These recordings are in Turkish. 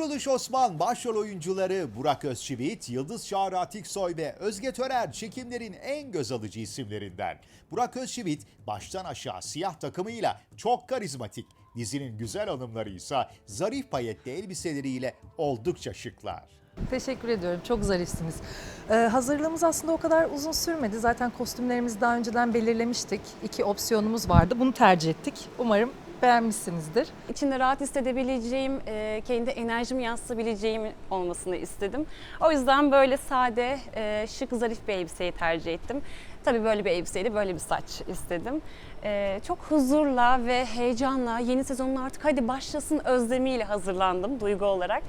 Kuruluş Osman başrol oyuncuları Burak Özçivit, Yıldız Çağrı Atiksoy ve Özge Törer çekimlerin en göz alıcı isimlerinden. Burak Özçivit baştan aşağı siyah takımıyla çok karizmatik. Dizinin güzel hanımları ise zarif payetli elbiseleriyle oldukça şıklar. Teşekkür ediyorum. Çok zarifsiniz. Ee, hazırlığımız aslında o kadar uzun sürmedi. Zaten kostümlerimizi daha önceden belirlemiştik. İki opsiyonumuz vardı. Bunu tercih ettik. Umarım beğenmişsinizdir. İçinde rahat hissedebileceğim, e, kendi enerjimi yansıtabileceğim olmasını istedim. O yüzden böyle sade, e, şık, zarif bir elbiseyi tercih ettim. Tabii böyle bir elbiseyle böyle bir saç istedim. E, Çok huzurla ve heyecanla yeni sezonun artık hadi başlasın özlemiyle hazırlandım duygu olarak.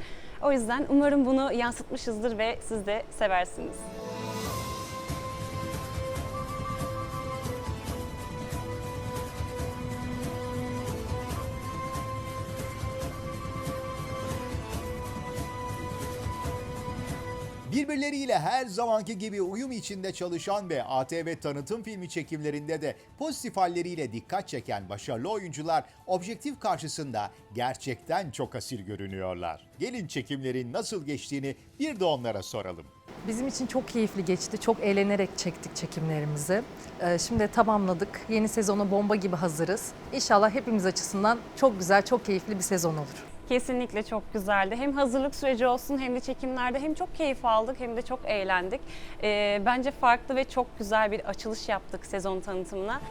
O yüzden umarım bunu yansıtmışızdır ve siz de seversiniz. Birbirleriyle her zamanki gibi uyum içinde çalışan ve ATV tanıtım filmi çekimlerinde de pozitif halleriyle dikkat çeken başarılı oyuncular objektif karşısında gerçekten çok asil görünüyorlar. Gelin çekimlerin nasıl geçtiğini bir de onlara soralım. Bizim için çok keyifli geçti. Çok eğlenerek çektik çekimlerimizi. Ee, şimdi tamamladık. Yeni sezona bomba gibi hazırız. İnşallah hepimiz açısından çok güzel, çok keyifli bir sezon olur. Kesinlikle çok güzeldi. Hem hazırlık süreci olsun hem de çekimlerde hem çok keyif aldık hem de çok eğlendik. Ee, bence farklı ve çok güzel bir açılış yaptık sezon tanıtımına.